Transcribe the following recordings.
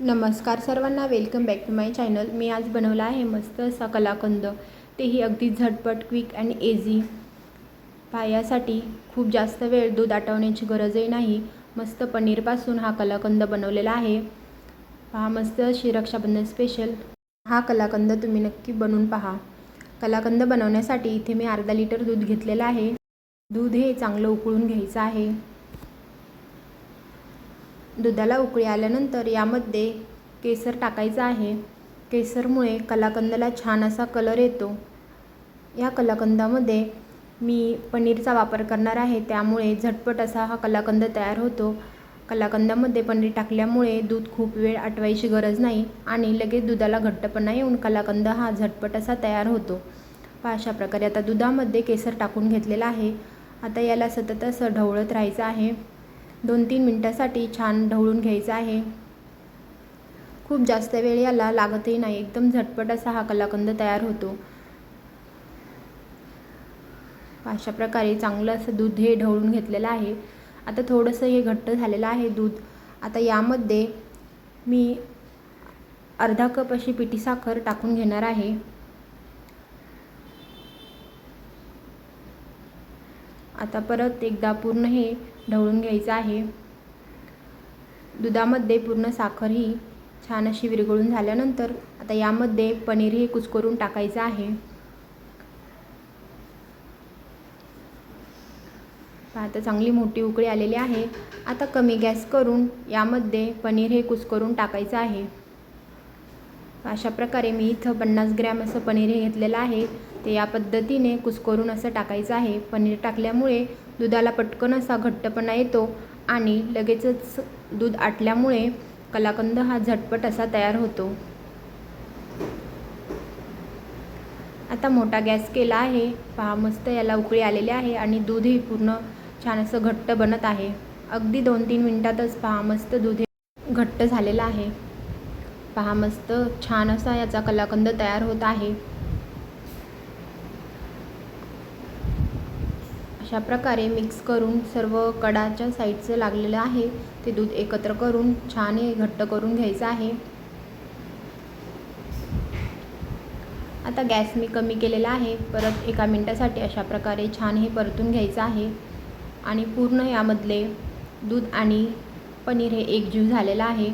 नमस्कार सर्वांना welcome back to my channel मी आज बनवला आहे मस्त असा कलाकंद. तेही अगदी झटपट क्विक अँड एझी पायासाठी खूप जास्त वेळ दूध आटवण्याची गरजही नाही. मस्त पनीरपासून हा कलाकंद बनवलेला आहे. पहा मस्त अशी रक्षाबंधन स्पेशल हा कलाकंद तुम्ही नक्की बनवून पहा. कलाकंद बनवण्यासाठी इथे मी अर्धा लिटर दूध घेतलेलं आहे. दूध हे चांगलं उकळून घ्यायचं आहे. दुधाला उकळी आल्यानंतर यामध्ये केसर टाकायचं आहे. केसरमुळे कलाकंदाला छान असा कलर येतो. या कलाकंदामध्ये मी पनीरचा वापर करणार आहे. त्यामुळे झटपट असा हा कलाकंद तयार होतो. कलाकंदामध्ये पनीर टाकल्यामुळे दूध खूप वेळ आटवायची गरज नाही आणि लगेच दुधाला घट्टपणा येऊन कलाकंद हा झटपट असा तयार होतो. पहा अशा प्रकारे आता दुधामध्ये केसर टाकून घेतलेला आहे. आता याला सतत असं ढवळत राहायचं आहे. दोन तीन मिनटासाठी छान ढवळून घ्यायचं आहे. खूप जास्त वेळ याला लागतही नाही. एकदम झटपट असा हा कलाकंद तयार होतो. अशा प्रकारे चांगलं असं दूध हे ढवळून घेतलेलं आहे. आता थोडंसं हे घट्ट झालेलं आहे दूध. आता यामध्ये मी अर्धा कप अशी पिठी साखर टाकून घेणार आहे. आता परत एकदा पूर्ण हे ढवळून घ्यायचं आहे. दुधामध्ये पूर्ण साखर ही छान अशी विरघळून झाल्यानंतर आता यामध्ये पनीर हे कुचकरून टाकायचं आहे. आता चांगली मोठी उकळी आलेली आहे. आता कमी गॅस करून यामध्ये पनीर हे कुचकरून टाकायचं आहे. अशा प्रकारे मी इथं पन्नास ग्रॅम असं पनीर हे घेतलेलं आहे. ते या पद्धतीने कुस्करून असं टाकायचं आहे. पनीर टाकल्यामुळे दुधाला पटकन असा घट्टपणा येतो आणि लगेचच दूध आटल्यामुळे कलाकंद हा झटपट असा तयार होतो. आता मोठा गॅस केला आहे. पहा मस्त याला उकळी आलेली आहे आणि दूधही पूर्ण छान असं घट्ट बनत आहे. अगदी दोन तीन मिनटातच पहा मस्त दूध घट्ट झालेलं आहे. पहा मस्त छान असा याचा कलाकंद तयार होत आहे. अशा प्रकारे मिक्स करून सर्व कडाच्या साईडचं लागलेलं आहे. ते दूध एकत्र करून छान हे घट्ट करून घ्यायचं आहे. आता गॅस मी कमी केलेला आहे. परत एका मिनटासाठी अशा प्रकारे छान हे परतून घ्यायचं आहे. आणि पूर्ण यामधले दूध आणि पनीर हे एकजीव झालेलं आहे.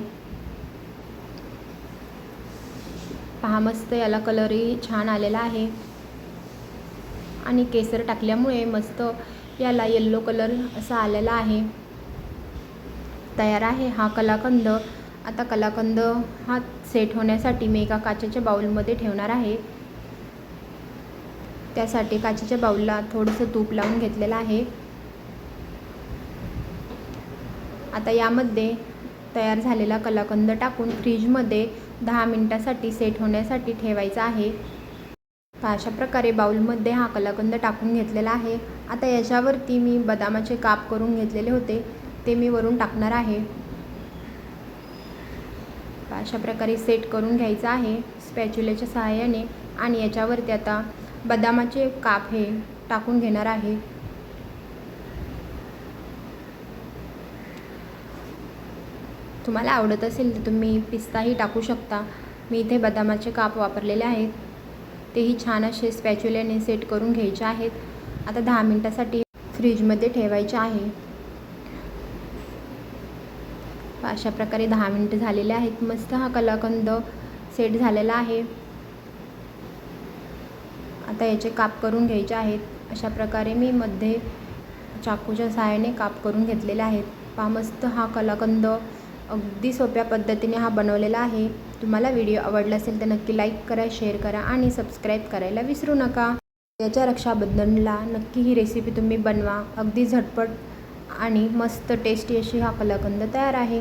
पहा मस्त याला कलरही छान आलेला आहे. आणि केसर टाकल्यामुळे मस्त याला येल्लो कलर असा आलेला आहे. तयार आहे हा कलाकंद. आता कलाकंद हा सेट होण्यासाठी मी एका काचेच्या बाऊलमध्ये ठेवणार आहे. त्यासाठी काचेच्या बाउलला थोडंसं तूप लावून घेतलेलं आहे. आता यामध्ये तयार झालेला कलाकंद टाकून फ्रीजमध्ये दहा मिनटासाठी सेट होण्यासाठी ठेवायचा आहे. अशा प्रकारे बाउलमध्ये हा कलाकंद टाकून घेतलेला आहे. आता याच्यावरती मी बदामाचे काप करून घेतलेले होते. ते मी वरून टाकणार आहे. अशा प्रकारे सेट करून घ्यायचं आहे स्पॅच्युलेच्या सहाय्याने. आणि याच्यावरती आता बदामाचे काप हे टाकून घेणार आहे. तुम्हाला आवडत असेल तर तुम्ही पिस्ताही टाकू शकता. मी इथे बदामाचे काप वापरलेले आहेत. तेही छान असे स्पॅच्युल्याने सेट करून घ्यायचे आहेत. आता दहा मिनटासाठी फ्रीजमध्ये ठेवायचे आहे. अशा प्रकारे दहा मिनटं झालेले आहेत. मस्त हा कलाकंद सेट झालेला आहे. आता याचे काप करून घ्यायचे आहेत. अशा प्रकारे मी मध्ये चाकूच्या सहाय्याने काप करून घेतलेले आहेत. पा मस्त हा कलाकंद अगदी सोप्या पद्धतीने हा बनवलेला आहे. तुम्हाला व्हिडिओ आवडला असेल तर नक्की लाईक करा शेअर करा आणि सबस्क्राईब करायला विसरू नका. याच्या रक्षाबंधनला नक्की ही रेसिपी तुम्ही बनवा. अगदी झटपट आणि मस्त टेस्टी अशी हा कलाकंद तयार आहे.